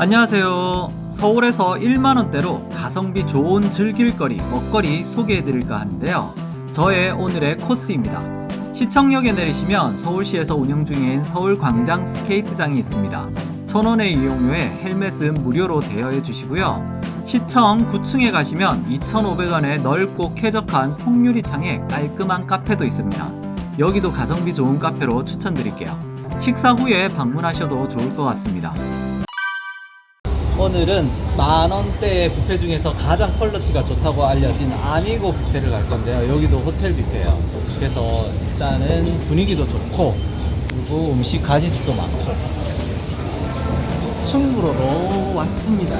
안녕하세요. 서울에서 1만원대로 가성비 좋은 즐길거리, 먹거리 소개해드릴까 하는데요. 저의 오늘의 코스입니다. 시청역에 내리시면 서울시에서 운영 중인 서울광장 스케이트장이 있습니다. 1000원의 이용료에 헬멧은 무료로 대여해 주시고요. 시청 9층에 가시면 2,500원의 넓고 쾌적한 통유리창에 깔끔한 카페도 있습니다. 여기도 가성비 좋은 카페로 추천드릴게요. 식사 후에 방문하셔도 좋을 것 같습니다. 오늘은 만 원대의 뷔페 중에서 가장 퀄리티가 좋다고 알려진 아미고 뷔페를 갈 건데요. 여기도 호텔 뷔페예요. 그래서 일단은 분위기도 좋고 그리고 음식 가짓수도 많고 충무로로 왔습니다.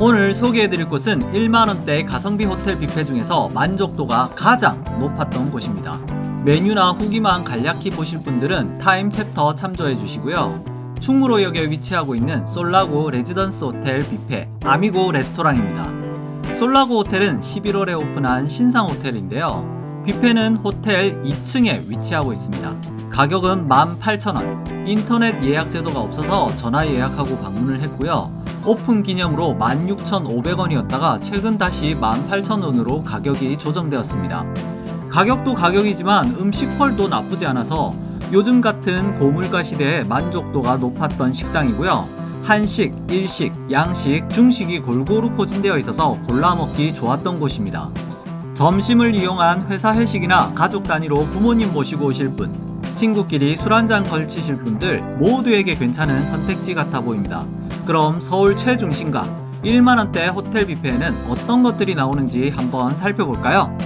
오늘 소개해드릴 곳은 1만원대 가성비 호텔 뷔페 중에서 만족도가 가장 높았던 곳입니다. 메뉴나 후기만 간략히 보실 분들은 타임 챕터 참조해 주시고요. 충무로역에 위치하고 있는 솔라고 레지던스 호텔 뷔페 아미고 레스토랑입니다. 솔라고 호텔은 11월에 오픈한 신상 호텔인데요. 뷔페는 호텔 2층에 위치하고 있습니다. 가격은 18,000원. 인터넷 예약 제도가 없어서 전화 예약하고 방문을 했고요. 오픈 기념으로 16,500원이었다가 최근 다시 18,000원으로 가격이 조정되었습니다. 가격도 가격이지만 음식 퀄도 나쁘지 않아서 요즘 같은 고물가 시대에 만족도가 높았던 식당이고요. 한식, 일식, 양식, 중식이 골고루 포진되어 있어서 골라 먹기 좋았던 곳입니다. 점심을 이용한 회사 회식이나 가족 단위로 부모님 모시고 오실 분, 친구끼리 술 한잔 걸치실 분들 모두에게 괜찮은 선택지 같아 보입니다. 그럼 서울 최중심가 1만원대 호텔 뷔페에는 어떤 것들이 나오는지 한번 살펴볼까요?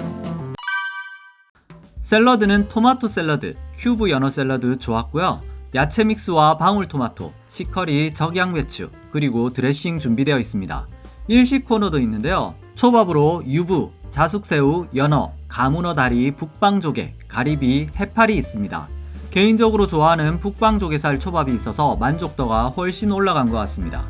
샐러드는 토마토 샐러드, 큐브 연어 샐러드 좋았고요. 야채 믹스와 방울토마토, 치커리, 적양배추, 그리고 드레싱 준비되어 있습니다. 일식 코너도 있는데요. 초밥으로 유부, 자숙새우, 연어, 가문어 다리, 북방조개, 가리비, 해파리 있습니다. 개인적으로 좋아하는 북방조개살 초밥이 있어서 만족도가 훨씬 올라간 것 같습니다.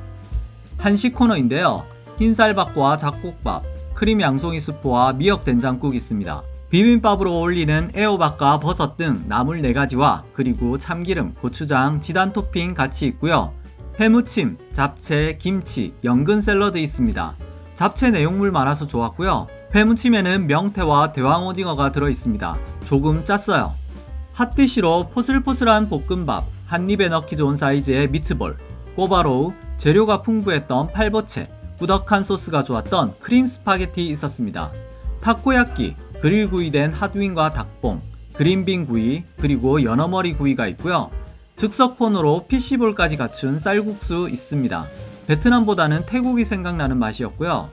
한식 코너인데요. 흰쌀밥과 잡곡밥, 크림 양송이 수프와 미역 된장국 있습니다. 비빔밥으로 어울리는 애호박과 버섯 등 나물 4가지와 그리고 참기름, 고추장, 지단 토핑 같이 있고요. 회무침, 잡채, 김치, 연근 샐러드 있습니다. 잡채 내용물 많아서 좋았고요. 회무침에는 명태와 대왕오징어가 들어있습니다. 조금 짰어요. 핫디시로 포슬포슬한 볶음밥, 한 입에 넣기 좋은 사이즈의 미트볼, 꼬바로우, 재료가 풍부했던 팔보채, 꾸덕한 소스가 좋았던 크림 스파게티 있었습니다. 타코야끼, 그릴 구이된 핫윙과 닭봉, 그린빈 구이, 그리고 연어머리 구이가 있고요. 즉석 코너로 PC볼까지 갖춘 쌀국수 있습니다. 베트남보다는 태국이 생각나는 맛이었고요.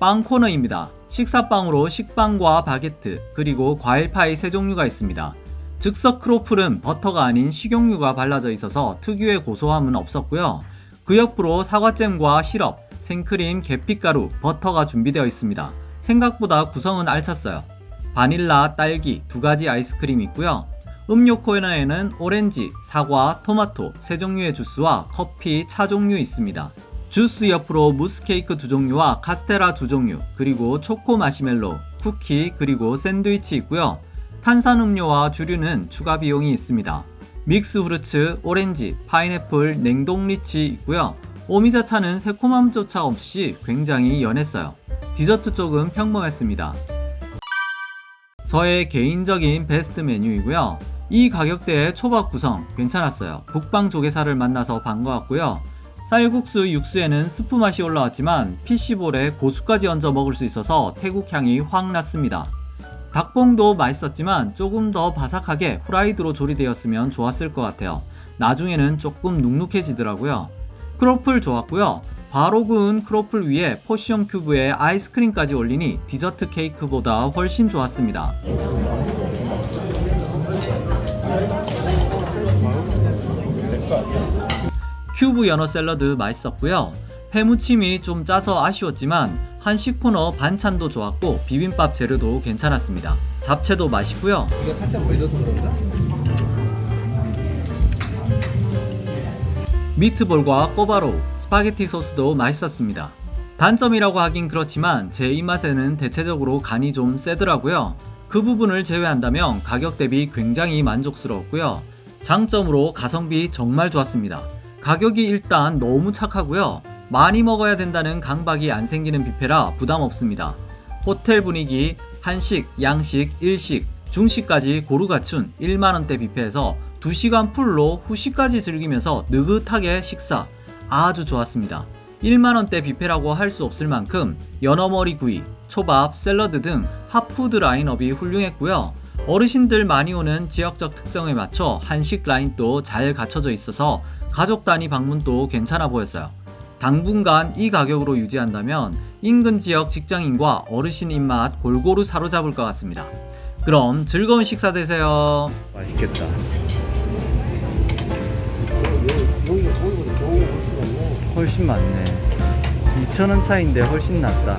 빵 코너입니다. 식사빵으로 식빵과 바게트, 그리고 과일파이 세 종류가 있습니다. 즉석 크로플은 버터가 아닌 식용유가 발라져 있어서 특유의 고소함은 없었고요. 그 옆으로 사과잼과 시럽, 생크림, 계피가루, 버터가 준비되어 있습니다. 생각보다 구성은 알찼어요. 바닐라, 딸기 두 가지 아이스크림이 있고요. 음료 코너에는 오렌지, 사과, 토마토 세 종류의 주스와 커피, 차 종류 있습니다. 주스 옆으로 무스 케이크 두 종류와 카스테라 두 종류, 그리고 초코 마시멜로, 쿠키, 그리고 샌드위치 있고요. 탄산음료와 주류는 추가 비용이 있습니다. 믹스 후르츠, 오렌지, 파인애플, 냉동 리치 있고요. 오미자 차는 새콤함조차 없이 굉장히 연했어요. 디저트 쪽은 평범했습니다. 저의 개인적인 베스트 메뉴이고요. 이 가격대의 초밥 구성 괜찮았어요. 북방 조개살을 만나서 반가웠고요. 쌀국수 육수에는 스프 맛이 올라왔지만 PC볼에 고수까지 얹어 먹을 수 있어서 태국 향이 확 났습니다. 닭봉도 맛있었지만 조금 더 바삭하게 후라이드로 조리되었으면 좋았을 것 같아요. 나중에는 조금 눅눅해지더라고요. 크로플 좋았고요. 바로 구운 크로플 위에 포시엄 큐브에 아이스크림까지 올리니 디저트 케이크보다 훨씬 좋았습니다. 큐브 연어 샐러드 맛있었고요. 회무침이 좀 짜서 아쉬웠지만 한식 코너 반찬도 좋았고 비빔밥 재료도 괜찮았습니다. 잡채도 맛있고요. 이거 살짝 걸려서 그런가? 미트볼과 꼬바로우, 스파게티 소스도 맛있었습니다. 단점이라고 하긴 그렇지만 제 입맛에는 대체적으로 간이 좀 세더라고요. 그 부분을 제외한다면 가격 대비 굉장히 만족스러웠고요. 장점으로 가성비 정말 좋았습니다. 가격이 일단 너무 착하고요. 많이 먹어야 된다는 강박이 안 생기는 뷔페라 부담 없습니다. 호텔 분위기, 한식, 양식, 일식, 중식까지 고루 갖춘 1만원대 뷔페에서 2시간 풀로 후식까지 즐기면서 느긋하게 식사. 아주 좋았습니다. 1만원대 뷔페라고 할 수 없을 만큼 연어머리 구이, 초밥, 샐러드 등 핫푸드 라인업이 훌륭했고요. 어르신들 많이 오는 지역적 특성에 맞춰 한식 라인도 잘 갖춰져 있어서 가족 단위 방문도 괜찮아 보였어요. 당분간 이 가격으로 유지한다면 인근 지역 직장인과 어르신 입맛 골고루 사로잡을 것 같습니다. 그럼 즐거운 식사 되세요. 맛있겠다. 훨씬 많네. 2,000원 차인데 훨씬 낫다.